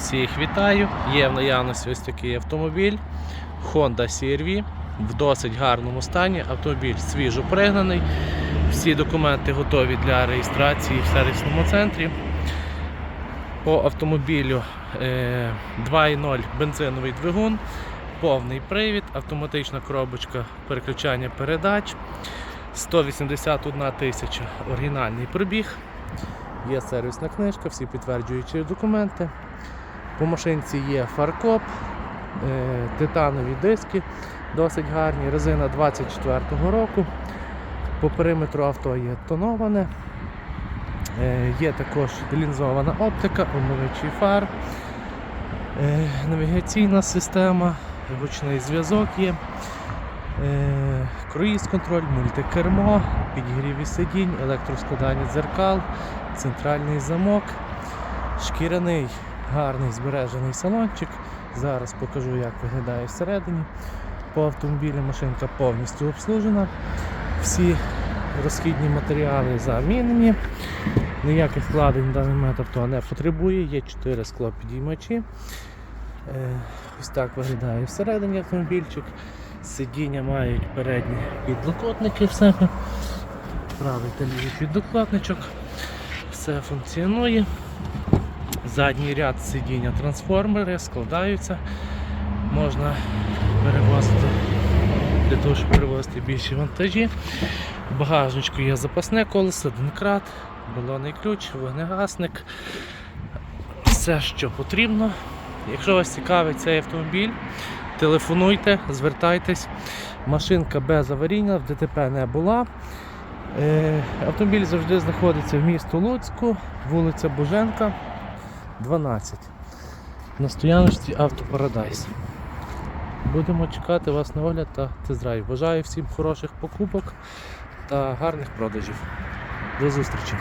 Всіх вітаю! Є в наявності ось такий автомобіль Honda CR-V в досить гарному стані. Автомобіль свіжо пригнаний. Всі документи готові для реєстрації в сервісному центрі. По автомобілю е, 2.0 бензиновий двигун, повний привід, автоматична коробочка переключання передач, 181 тисяча оригінальний пробіг. Є сервісна книжка, всі підтверджуючі документи. По машинці є фаркоп, е, титанові диски, досить гарні, резина 24-го року. По периметру авто є тоноване. Е, Є також лінзована оптика, омивачі фар, е, навігаційна система, ручний зв'язок є, е, круїз-контроль, мультикермо, підігріві сидінь, електроскладання дзеркал, центральний замок, шкіряний гарний збережений салончик. Зараз покажу, як виглядає всередині. По автомобілю машинка повністю обслужена. Всі розхідні матеріали замінені. Ніяких вкладень в даний момент авто не потребує. Є 4 склопідіймачі. Е, Ось так виглядає всередині автомобільчик. Сидіння мають передні підлокотники в себе. Правий та лівий підлокотничок. Все функціонує. Задній ряд сидіння трансформери складаються. Можна перевозити для того, щоб перевозити більші вантажі. В багажничку є запасне колесо, донкрат, балонний ключ, вогнегасник. Все, що потрібно. Якщо вас цікавить цей автомобіль, телефонуйте, звертайтесь. Машинка без аварійна, в ДТП не була. Е, Автомобіль завжди знаходиться в місті Луцьку, вулиця Боженка, 12. На стояночці Автопарадайс. Будемо чекати вас на огляд та тест-драйв. Бажаю всім хороших покупок та гарних продажів. До зустрічі!